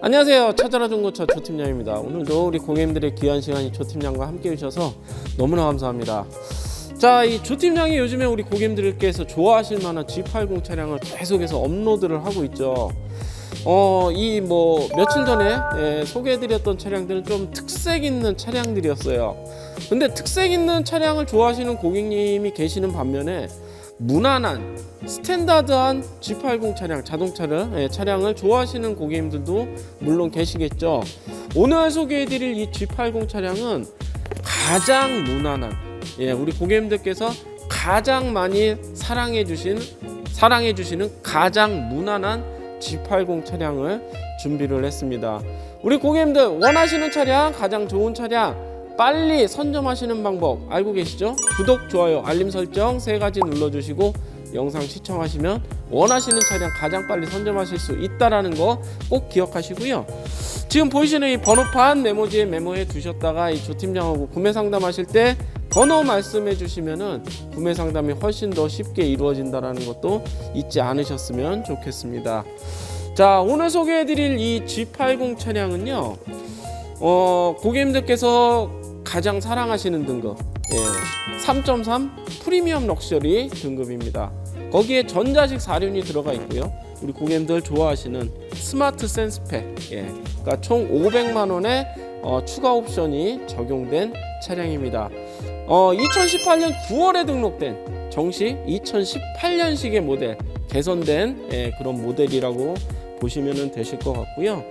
안녕하세요. 찾아라 중고차 조팀장입니다. 오늘도 우리 고객님들의 귀한 시간이 조팀장과 함께 해주셔서 너무나 감사합니다. 자, 이 조팀장이 요즘에 우리 고객님들께서 좋아하실 만한 G80 차량을 계속해서 업로드를 하고 있죠. 어, 이 뭐 며칠 전에 예, 소개해드렸던 차량들은 좀 특색 있는 차량들이었어요. 근데 특색 있는 차량을 좋아하시는 고객님이 계시는 반면에 무난한 스탠다드한 G80 차량 자동차를 예, 차량을 좋아하시는 고객님들도 물론 계시겠죠. 오늘 소개해드릴 이 G80 차량은 가장 무난한 예, 우리 고객님들께서 가장 많이 사랑해 주신 사랑해 주시는 가장 무난한 G80 차량을 준비를 했습니다. 우리 고객님들 원하시는 차량 가장 좋은 차량 빨리 선점하시는 방법 알고 계시죠? 구독, 좋아요, 알림 설정 세 가지 눌러주시고 영상 시청하시면 원하시는 차량 가장 빨리 선점하실 수 있다라는 거 꼭 기억하시고요. 지금 보이시는 이 번호판 메모지에 메모해 두셨다가 이 조 팀장하고 구매 상담하실 때 번호 말씀해 주시면은 구매 상담이 훨씬 더 쉽게 이루어진다라는 것도 잊지 않으셨으면 좋겠습니다. 자, 오늘 소개해 드릴 이 G80 차량은요. 어, 고객님들께서 가장 사랑하시는 등급 예, 3.3 프리미엄 럭셔리 등급입니다. 거기에 전자식 사륜이 들어가 있고요. 우리 고객님들 좋아하시는 스마트 센스팩 예, 그러니까 총 500만 원의 어, 추가 옵션이 적용된 차량입니다. 어, 2018년 9월에 등록된 정식 2018년식의 모델 개선된 예, 그런 모델이라고 보시면 되실 것 같고요.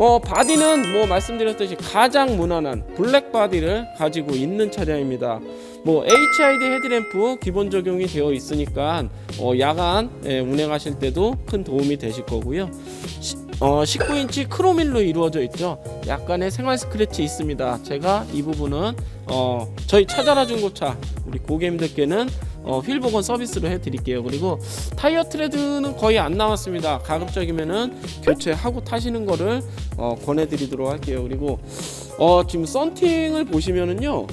어, 바디는 뭐 말씀드렸듯이 가장 무난한 블랙 바디를 가지고 있는 차량입니다. 뭐 HID 헤드램프 기본 적용이 되어 있으니까 어, 야간 예, 운행하실 때도 큰 도움이 되실 거고요. 시, 어, 19인치 크로밀로 이루어져 있죠. 약간의 생활 스크래치 있습니다. 제가 이 부분은 어, 저희 찾아라 중고차 우리 고객님들께는 어, 휠 복원 서비스로 해드릴게요. 그리고 타이어 트레드는 거의 안 나왔습니다. 가급적이면은 교체하고 타시는 거를 어, 권해드리도록 할게요. 그리고 어, 지금 썬팅을 보시면은요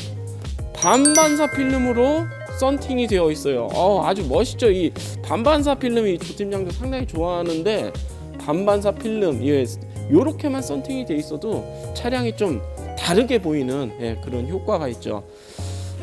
반반사 필름으로 썬팅이 되어 있어요. 어, 아주 멋있죠. 이 반반사 필름이 조 팀장도 상당히 좋아하는데 반반사 필름 예, 요렇게만 썬팅이 돼 있어도 차량이 좀 다르게 보이는 예, 그런 효과가 있죠.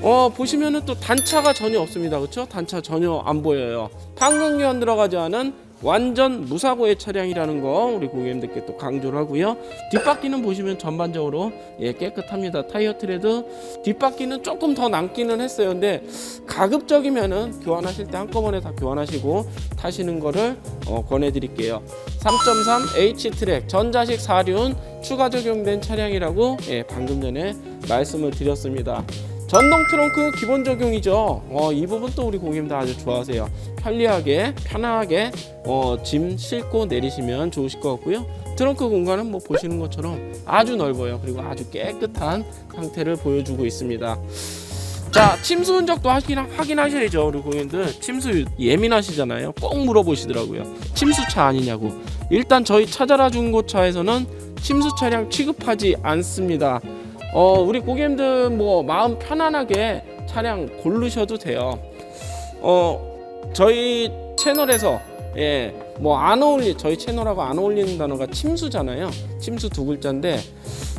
어 보시면은 또 단차가 전혀 없습니다. 그렇죠 단차 전혀 안 보여요. 판경련 들어가지 않은 완전 무사고의 차량이라는 거 우리 고객님들께 또 강조를 하고요. 뒷바퀴는 보시면 전반적으로 예 깨끗합니다. 타이어 트레드. 뒷바퀴는 조금 더 남기는 했어요. 근데 가급적이면은 교환하실 때 한꺼번에 다 교환하시고 타시는 거를 어, 권해드릴게요. 3.3 H 트랙 전자식 사륜 추가 적용된 차량이라고 예 방금 전에 말씀을 드렸습니다 전동 트렁크 기본 적용이죠. 어, 이 부분 또 우리 고객님들 아주 좋아하세요. 편리하게, 편하게 어, 짐 싣고 내리시면 좋으실 것 같고요. 트렁크 공간은 뭐 보시는 것처럼 아주 넓어요. 그리고 아주 깨끗한 상태를 보여주고 있습니다. 자, 침수 흔적도 확인, 확인하셔야죠. 우리 고객님들. 침수 예민하시잖아요. 꼭 물어보시더라고요. 침수차 아니냐고. 일단 저희 찾아라 중고차에서는 침수 차량 취급하지 않습니다. 어, 우리 고객님들 뭐 마음 편안하게 차량 고르셔도 돼요. 어, 저희 채널에서 예, 뭐 안 어울리 저희 채널하고 안 어울리는 단어가 침수잖아요. 침수 두 글자인데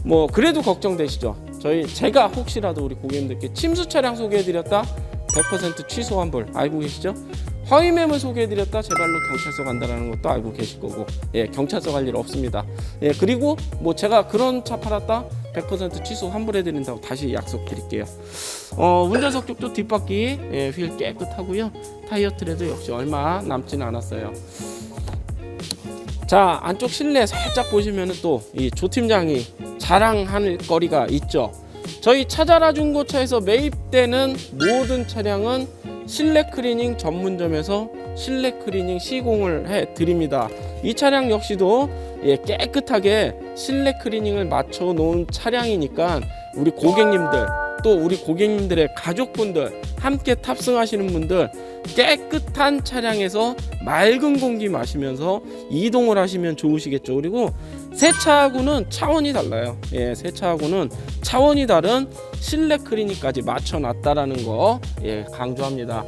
뭐 그래도 걱정되시죠. 저희 제가 혹시라도 우리 고객님들께 침수 차량 소개해드렸다 100% 취소 환불 알고 계시죠? 허위 매물 소개해드렸다 제 발로 경찰서 간다라는 것도 알고 계실 거고 예 경찰서 갈 일 없습니다 예 그리고 뭐 제가 그런 차 팔았다 100% 취소 환불해드린다고 다시 약속드릴게요. 어 운전석 쪽도 뒷바퀴 예, 휠 깨끗하고요. 타이어 트레도 역시 얼마 남지는 않았어요. 자 안쪽 실내 살짝 보시면은 또이 조 팀장이 자랑할 거리가 있죠. 저희 찾아라 중고차에서 매입되는 모든 차량은 실내 클리닝 전문점에서 실내 클리닝 시공을 해 드립니다. 이 차량 역시도 예, 깨끗하게 실내 클리닝을 맞춰 놓은 차량이니까 우리 고객님들 또 우리 고객님들의 가족분들 함께 탑승하시는 분들 깨끗한 차량에서 맑은 공기 마시면서 이동을 하시면 좋으시겠죠. 그리고 새 차하고는 차원이 달라요. 예, 새 차하고는 차원이 다른 실내 클리닉까지 맞춰 놨다라는 거 예, 강조합니다.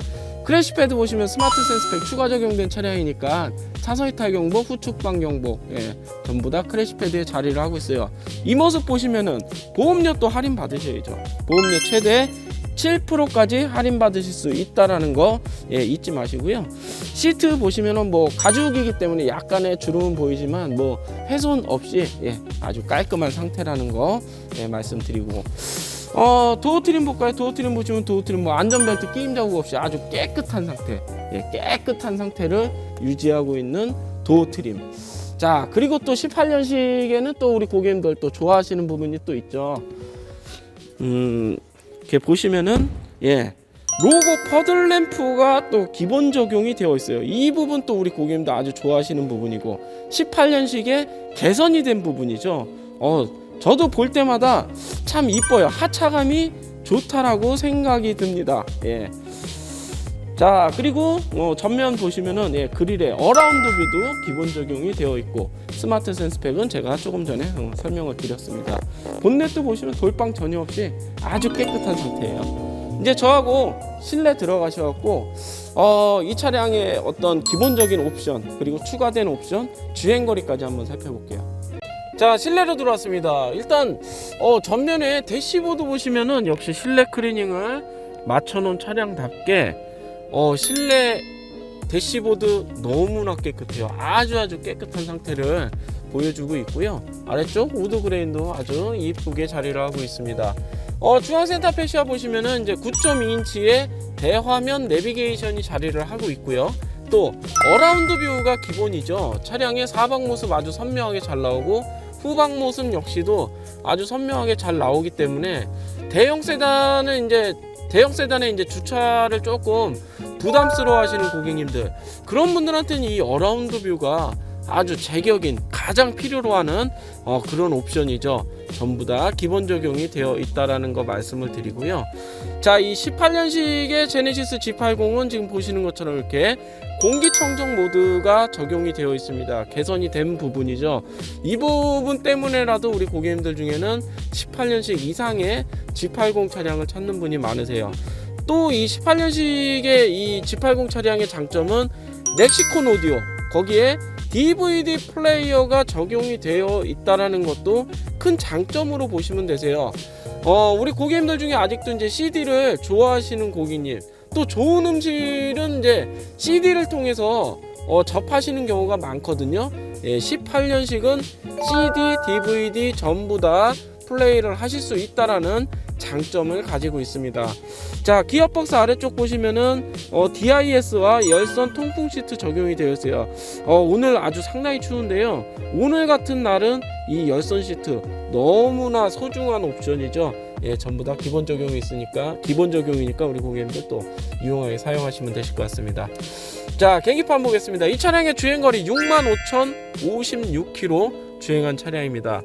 크래시패드 보시면 스마트 센스팩 추가 적용된 차량이니까 차선 이탈 경보, 후측방 경보 예, 전부 다 크래시패드에 자리를 하고 있어요. 이 모습 보시면은 보험료 또 할인 받으셔야죠. 보험료 최대 7%까지 할인 받으실 수 있다라는 거 예, 잊지 마시고요. 시트 보시면은 뭐 가죽이기 때문에 약간의 주름은 보이지만 뭐 훼손 없이 예, 아주 깔끔한 상태라는 거 예, 말씀드리고 어 도어 트림 볼까요? 도어 트림 보시면 도어 트림 뭐 안전벨트 끼임 자국 없이 아주 깨끗한 상태, 예, 깨끗한 상태를 유지하고 있는 도어 트림. 자 그리고 또 18년식에는 또 우리 고객님들 또 좋아하시는 부분이 또 있죠. 음 이렇게 보시면은 예 로고 퍼들 램프가 또 기본 적용이 되어 있어요. 이 부분 또 우리 고객님들 아주 좋아하시는 부분이고 18년식에 개선이 된 부분이죠. 어 저도 볼 때마다 참 이뻐요. 하차감이 좋다라고 생각이 듭니다. 예. 자 그리고 어, 전면 보시면은 예, 그릴에 어라운드 뷰도 기본 적용이 되어 있고 스마트 센스팩은 제가 조금 전에 어, 설명을 드렸습니다. 본넷도 보시면 돌빵 전혀 없이 아주 깨끗한 상태예요. 이제 저하고 실내 들어가셔갖고 어, 이 차량의 어떤 기본적인 옵션 그리고 추가된 옵션 주행거리까지 한번 살펴볼게요. 자 실내로 들어왔습니다. 일단 어, 전면에 대시보드 보시면은 역시 실내 클리닝을 맞춰놓은 차량답게 어, 실내 대시보드 너무나 깨끗해요. 아주 아주 깨끗한 상태를 보여주고 있고요. 아래쪽 우드 그레인도 아주 이쁘게 자리를 하고 있습니다. 어, 중앙 센터 패시아 보시면은 이제 9.2인치의 대화면 내비게이션이 자리를 하고 있고요. 또 어라운드 뷰가 기본이죠. 차량의 사방 모습 아주 선명하게 잘 나오고 후방 모습 역시도 아주 선명하게 잘 나오기 때문에 대형 세단은 이제 대형 세단에 이제 주차를 조금 부담스러워 하시는 고객님들. 그런 분들한테는 이 어라운드 뷰가 아주 제격인 가장 필요로 하는 어, 그런 옵션이죠. 전부 다 기본 적용이 되어 있다라는 거 말씀을 드리고요. 자, 이 18년식의 제네시스 G80은 지금 보시는 것처럼 이렇게 공기청정 모드가 적용이 되어 있습니다. 개선이 된 부분이죠. 이 부분 때문에라도 우리 고객님들 중에는 18년식 이상의 G80 차량을 찾는 분이 많으세요. 또 이 18년식의 이 G80 차량의 장점은 렉시콘 오디오 거기에 DVD 플레이어가 적용이 되어 있다라는 것도 큰 장점으로 보시면 되세요. 어, 우리 고객님들 중에 아직도 이제 CD를 좋아하시는 고객님, 또 좋은 음질은 이제 CD를 통해서 어, 접하시는 경우가 많거든요. 예, 18년식은 CD, DVD 전부 다 플레이를 하실 수 있다라는 장점을 가지고 있습니다. 자, 기어박스 아래쪽 보시면은 어, DIS와 열선 통풍 시트 적용이 되어 있어요. 어, 오늘 아주 상당히 추운데요. 오늘 같은 날은 이 열선 시트 너무나 소중한 옵션이죠. 예, 전부 다 기본 적용이 있으니까 기본 적용이니까 우리 고객님들 또 유용하게 사용하시면 되실 것 같습니다. 자, 계기판 보겠습니다. 이 차량의 주행거리 65,056km 주행한 차량입니다.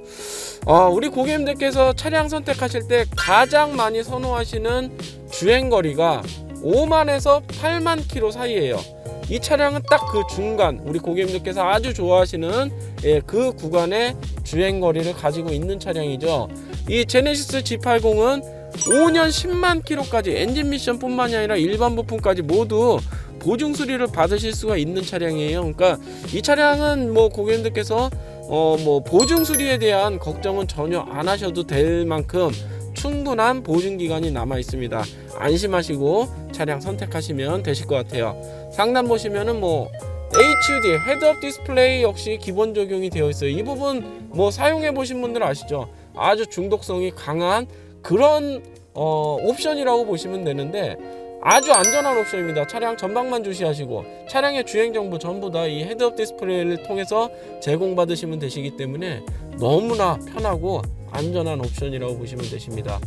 어, 우리 고객님들께서 차량 선택하실 때 가장 많이 선호하시는 주행거리가 5만에서 8만 킬로 사이예요. 이 차량은 딱 그 중간 우리 고객님들께서 아주 좋아하시는 예, 그 구간의 주행거리를 가지고 있는 차량이죠. 이 제네시스 G80은 5년 10만 킬로까지 엔진 미션뿐만이 아니라 일반 부품까지 모두 보증 수리를 받으실 수가 있는 차량이에요. 그러니까 이 차량은 뭐 고객님들께서 어 뭐 보증 수리에 대한 걱정은 전혀 안 하셔도 될 만큼 충분한 보증 기간이 남아 있습니다. 안심하시고 차량 선택하시면 되실 것 같아요. 상단 보시면은 뭐 HUD 헤드업 디스플레이 역시 기본 적용이 되어 있어요. 이 부분 뭐 사용해 보신 분들 아시죠? 아주 중독성이 강한 그런 어, 옵션이라고 보시면 되는데 아주 안전한 옵션입니다. 차량 전방만 주시하시고 차량의 주행 정보 전부 다 이 헤드업 디스플레이를 통해서 제공받으시면 되시기 때문에 너무나 편하고 안전한 옵션이라고 보시면 되십니다.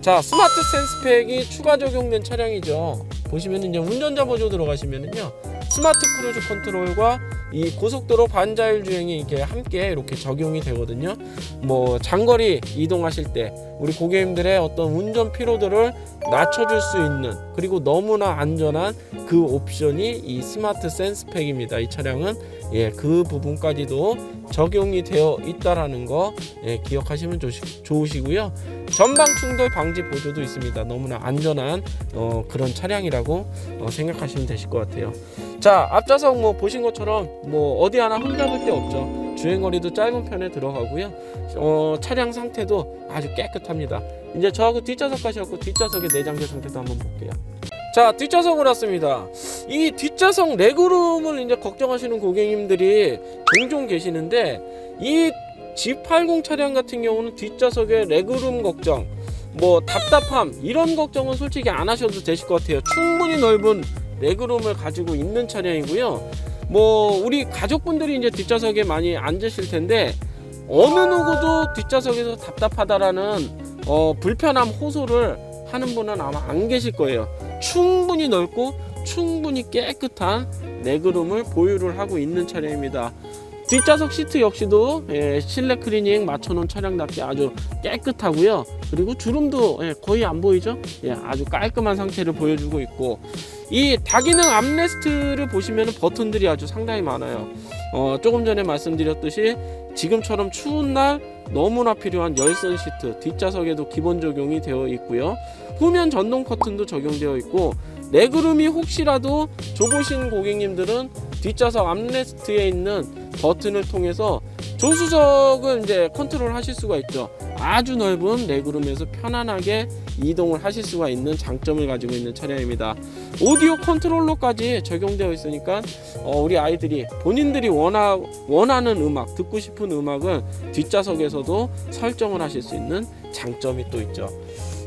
자, 스마트 센스팩이 추가 적용된 차량이죠. 보시면 이제 운전자 보조 들어가시면은요. 스마트 크루즈 컨트롤과 이 고속도로 반자율 주행이 이렇게 함께 이렇게 적용이 되거든요. 뭐 장거리 이동하실 때 우리 고객님들의 어떤 운전 피로도를 낮춰줄 수 있는 그리고 너무나 안전한 그 옵션이 이 스마트 센스팩입니다. 이 차량은 예, 그 부분까지도 적용이 되어 있다라는 거 예, 기억하시면 좋시, 좋으시고요. 전방 충돌 방지 보조도 있습니다. 너무나 안전한 어, 그런 차량이라고 어, 생각하시면 되실 것 같아요. 자 앞좌석 뭐 보신 것처럼 뭐 어디 하나 흠잡을 데 없죠. 주행거리도 짧은 편에 들어가고요. 어, 차량 상태도 아주 깨끗합니다. 이제 저하고 뒷좌석 가셔갖고 뒷좌석의 내장재 상태도 한번 볼게요. 자 뒷좌석으로 왔습니다. 이 뒷좌석 레그룸을 이제 걱정하시는 고객님들이 종종 계시는데 이 G80 차량 같은 경우는 뒷좌석에 레그룸 걱정, 뭐 답답함 이런 걱정은 솔직히 안 하셔도 되실 것 같아요. 충분히 넓은 레그룸을 가지고 있는 차량이고요. 뭐 우리 가족분들이 이제 뒷좌석에 많이 앉으실 텐데 어느 누구도 뒷좌석에서 답답하다라는 어, 불편함 호소를 하는 분은 아마 안 계실 거예요. 충분히 넓고 충분히 깨끗한 레그룸을 보유를 하고 있는 차량입니다. 뒷좌석 시트 역시도 예, 실내 클리닝 맞춰놓은 차량답게 아주 깨끗하고요. 그리고 주름도 예, 거의 안 보이죠? 예, 아주 깔끔한 상태를 보여주고 있고 이 다기능 암레스트를 보시면 버튼들이 아주 상당히 많아요. 어, 조금 전에 말씀드렸듯이 지금처럼 추운 날 너무나 필요한 열선 시트 뒷좌석에도 기본 적용이 되어 있고요. 후면 전동 커튼도 적용되어 있고 레그룸이 혹시라도 좁으신 고객님들은 뒷좌석 암레스트에 있는 버튼을 통해서 조수석을 이제 컨트롤 하실 수가 있죠. 아주 넓은 레그룸에서 편안하게 이동을 하실 수가 있는 장점을 가지고 있는 차량입니다. 오디오 컨트롤러까지 적용되어 있으니까 어, 우리 아이들이 본인들이 원하, 원하는 음악, 듣고 싶은 음악을 뒷좌석에서도 설정을 하실 수 있는 장점이 또 있죠.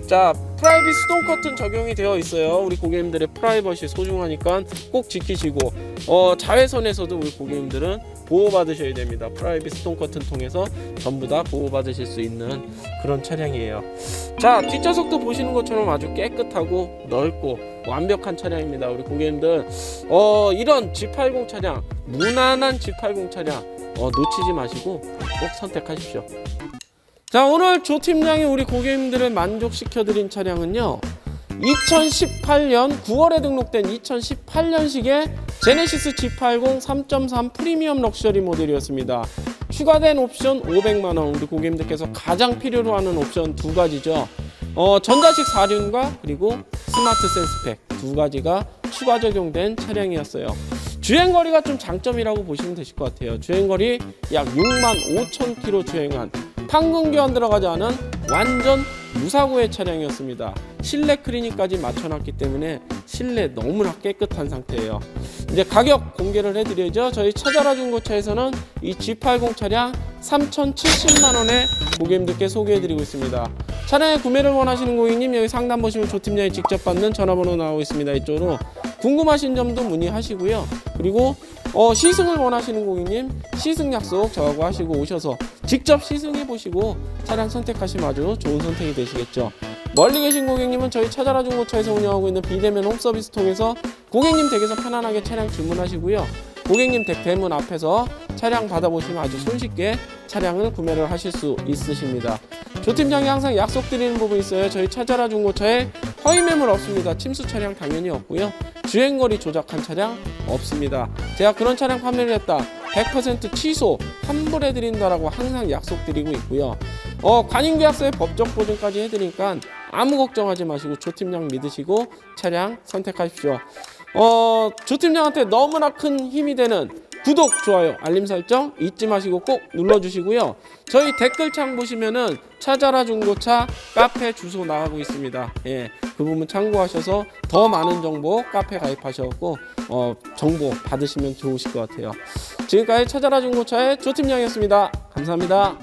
자, 프라이빗 스톤 커튼 적용이 되어 있어요. 우리 고객님들의 프라이버시 소중하니까 꼭 지키시고 어, 자외선에서도 우리 고객님들은 보호받으셔야 됩니다. 프라이빗 스톤 커튼 통해서 전부 다 보호받으실 수 있는 그런 차량이에요. 자, 뒷좌석도 보시는 것처럼 아주 깨끗하고 넓고 완벽한 차량입니다. 우리 고객님들 어, 이런 G80 차량, 무난한 G80 차량 어, 놓치지 마시고 꼭 선택하십시오. 자 오늘 조 팀장이 우리 고객님들을 만족시켜드린 차량은요 2018년 9월에 등록된 2018년식의 제네시스 G80 3.3 프리미엄 럭셔리 모델이었습니다. 추가된 옵션 500만 원 우리 고객님들께서 가장 필요로 하는 옵션 두 가지죠. 어, 전자식 사륜과 그리고 스마트 센스팩 두 가지가 추가 적용된 차량이었어요. 주행거리가 좀 장점이라고 보시면 되실 것 같아요. 주행거리 약 6만 5천 킬로 주행한 판금 교환 들어가지 않은 완전 무사고의 차량이었습니다. 실내 클리닝까지 맞춰놨기 때문에 실내 너무나 깨끗한 상태예요. 이제 가격 공개를 해드려야죠. 저희 찾아라 중고차에서는 이 G80 차량 3,070만 원에 고객님들께 소개해드리고 있습니다. 차량의 구매를 원하시는 고객님 여기 상담 보시면 조팀장이 직접 받는 전화번호 나오고 있습니다. 이쪽으로 궁금하신 점도 문의하시고요. 그리고 어, 시승을 원하시는 고객님 시승 약속 저하고 하시고 오셔서 직접 시승해 보시고 차량 선택하시면 아주 좋은 선택이 되시겠죠. 멀리 계신 고객님은 저희 찾아라 중고차에서 운영하고 있는 비대면 홈서비스 통해서 고객님 댁에서 편안하게 차량 주문하시고요. 고객님 댁 대문 앞에서 차량 받아보시면 아주 손쉽게 차량을 구매를 하실 수 있으십니다. 조 팀장이 항상 약속드리는 부분이 있어요. 저희 찾아라 중고차에 허위 매물 없습니다. 침수 차량 당연히 없고요. 주행거리 조작한 차량 없습니다. 제가 그런 차량 판매를 했다. 100% 취소, 환불해드린다라고 항상 약속드리고 있고요. 어, 관인계약서에 법적 보증까지 해드리니까 아무 걱정하지 마시고 조 팀장 믿으시고 차량 선택하십시오. 어, 조 팀장한테 너무나 큰 힘이 되는 구독, 좋아요, 알림 설정 잊지 마시고 꼭 눌러주시고요. 저희 댓글창 보시면은 찾아라 중고차 카페 주소 나가고 있습니다. 예, 그 부분 참고하셔서 더 많은 정보 카페 가입하셔갖고 어, 정보 받으시면 좋으실 것 같아요. 지금까지 찾아라 중고차의 조 팀장이었습니다. 감사합니다.